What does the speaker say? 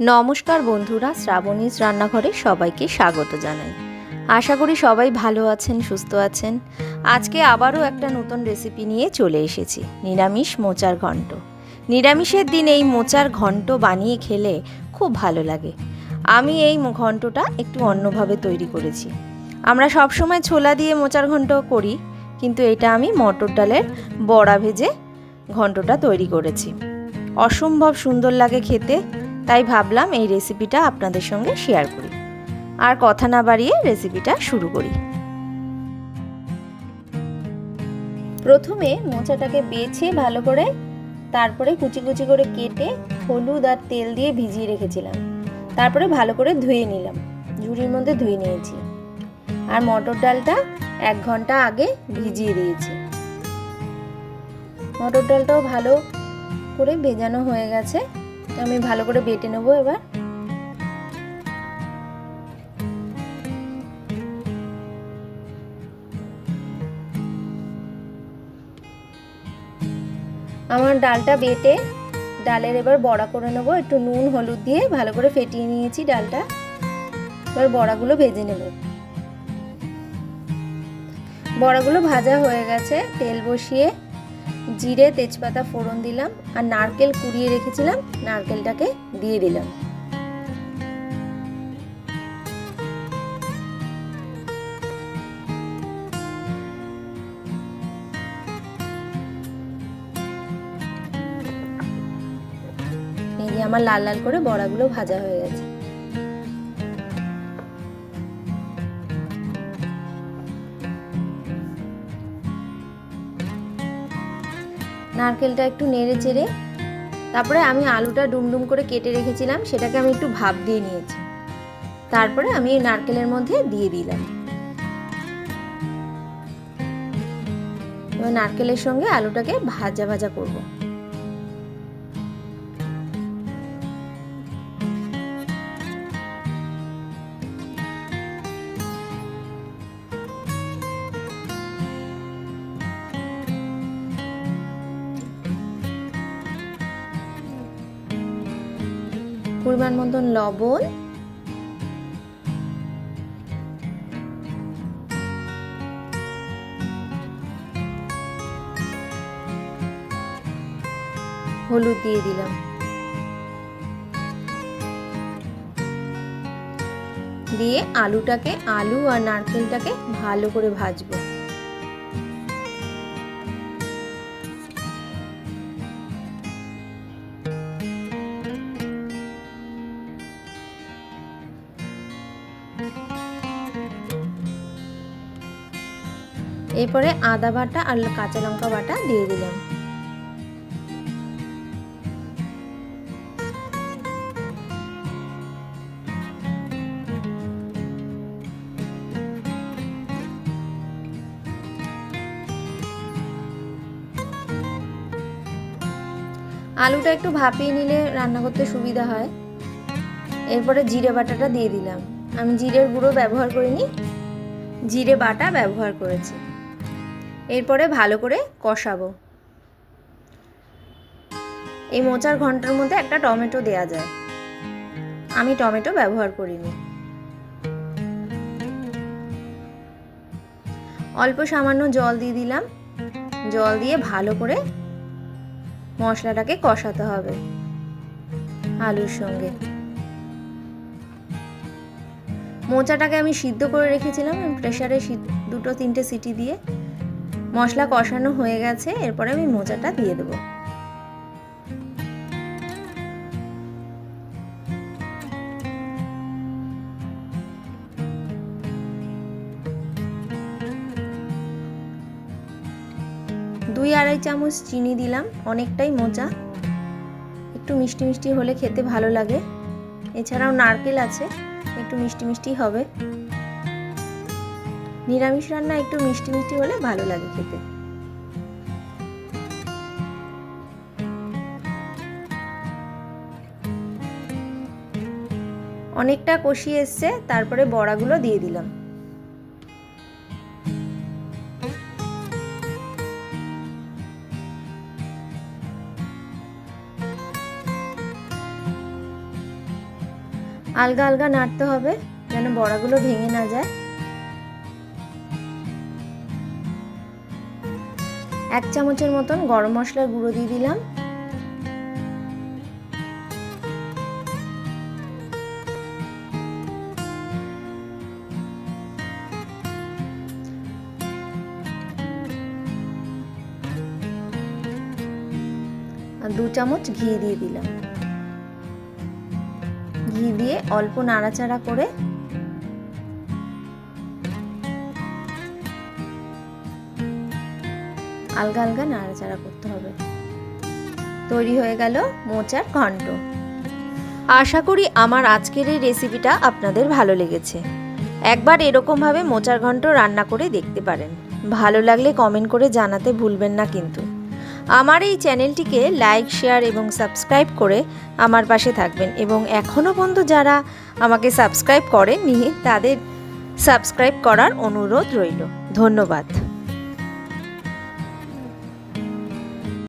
নমস্কার বন্ধুরা, শ্রাবণীজ রান্নাঘরে সবাইকে স্বাগত জানাই। আশা করি সবাই ভালো আছেন, সুস্থ আছেন। আজকে আবারও একটা নতুন রেসিপি নিয়ে চলে এসেছি, নিরামিষ মোচার ঘন্ট। নিরামিষের দিন এই মোচার ঘন্ট বানিয়ে খেলে খুব ভালো লাগে। আমি এই ঘন্টটা একটু অন্যভাবে তৈরি করেছি। আমরা সবসময় ছোলা দিয়ে মোচার ঘন্ট করি, কিন্তু এটা আমি মটর ডালের বড়া ভেজে ঘন্টটা তৈরি করেছি। অসম্ভব সুন্দর লাগে খেতে। তাই ভাবলাম এই রেসিপিটা আপনাদের সঙ্গে শেয়ার করি। আর কথা না বাড়িয়ে রেসিপিটা শুরু করি। প্রথমে মোচাটাকে বেছে ভালো করে তারপরে কুচি কুচি করে কেটে হলুদ আর তেল দিয়ে ভিজিয়ে রেখেছিলাম। তারপরে ভালো করে ধুয়ে নিলাম। ঝুড়ির মধ্যে ধুয়ে নিয়েছি। আর মটর ডালটা এক ঘণ্টা আগে ভিজিয়ে দিয়েছি। মটর ডালটাও ভালো করে ভেজানো হয়ে গেছে। আমি ভালো করে বেটে নেব এবার। আমার ডালটা বেটে ডালের এবার বড়া করে নেব। একটু নুন, হলুদ দিয়ে ভালো করে ফেটিয়ে নিয়েছি ডালটা। এবার বড়াগুলো ভেজে নেব। বড়াগুলো ভাজা হয়ে গেছে, তেল বসিয়ে জিরে, তেজপাতা ফোড়ন দিলাম আর নারকেল কুড়িয়ে রেখেছিলাম। নারকেলটাকে দিয়ে দিলাম। আমার লাল লাল করে বড়াগুলো ভাজা হয়ে গেছে। নারকেলটা একটু নেড়ে চেড়ে তারপরে আমি আলুটা ডুমডুম করে কেটে রেখেছিলাম, সেটাকে আমি একটু ভাপ দিয়ে নিয়েছি। তারপরে আমি নারকেলের মধ্যে দিয়ে দিলাম। এবার নারকেলের সঙ্গে আলুটাকে ভাজা ভাজা করব। পরিমাণ মতন লবণ। হলুদ দিয়ে দিলাম। দিয়ে আলুটাকে আলু আর নারকেলটাকে ভালো করে ভাজবো। এরপরে আদা বাটা আর কাঁচা লঙ্কা বাটা দিয়ে দিলাম। আলুটা একটু ভাপিয়ে নিলে রান্না করতে সুবিধা হয়। এরপরে জিরে বাটাটা দিয়ে দিলাম। আমি জিরের গুঁড়ো ব্যবহার করিনি, জিরে বাটা ব্যবহার করেছি। এরপরে ভালো করে কষাবো। এই মোচার ঘণ্টার মধ্যে একটা টমেটো দেয়া যায়। আমি টমেটো ব্যবহার করিনি। অল্প সামান্য জল দিয়ে দিলাম। জল দিয়ে ভালো করে মশলাটাকে কষাতে হবে আলুর সঙ্গে। মোচাটাকে আমি সিদ্ধ করে রেখেছিলাম প্রেশারে দুটো তিনটে সিটি দিয়ে। মশলা কষানো হয়ে গেছে, এরপরে আমি মোচাটা দিয়ে দেবো। দুই আড়াই চামচ চিনি দিলাম, অনেকটাই মোচা। একটু মিষ্টি মিষ্টি হলে খেতে ভালো লাগে। এছাড়াও নারকেল আছে, একটু মিষ্টি মিষ্টি হবে। নিরামিষ রান্না একটু মিষ্টি মিষ্টি হলে ভালো লাগে খেতে। অনেকটা কষিয়ে এসছে, তারপরে বড়াগুলো দিয়ে দিলাম। আলগা আলগা নাড়তে হবে, যেন বড়াগুলো ভেঙে না যায়। এক চামচের মতন গরম মশলার গুঁড়ো দিয়ে দিলাম। দু চামচ ঘি দিয়ে দিলাম। ঘি দিয়ে অল্প নাড়াচাড়া করে আলগা আলগা নাড়াচাড়া করতে হবে। তৈরি হয়ে গেল মোচার ঘন্ট। আশা করি আমার আজকের এই রেসিপিটা আপনাদের ভালো লেগেছে। একবার এরকমভাবে মোচার ঘন্ট রান্না করে দেখতে পারেন। ভালো লাগলে কমেন্ট করে জানাতে ভুলবেন না কিন্তু। আমার এই চ্যানেলটিকে লাইক শেয়ার এবং সাবস্ক্রাইব করে আমার পাশে থাকবেন এবং এখনও পর্যন্ত যারা আমাকে সাবস্ক্রাইব করেননি, তাদের সাবস্ক্রাইব করার অনুরোধ রইল। ধন্যবাদ।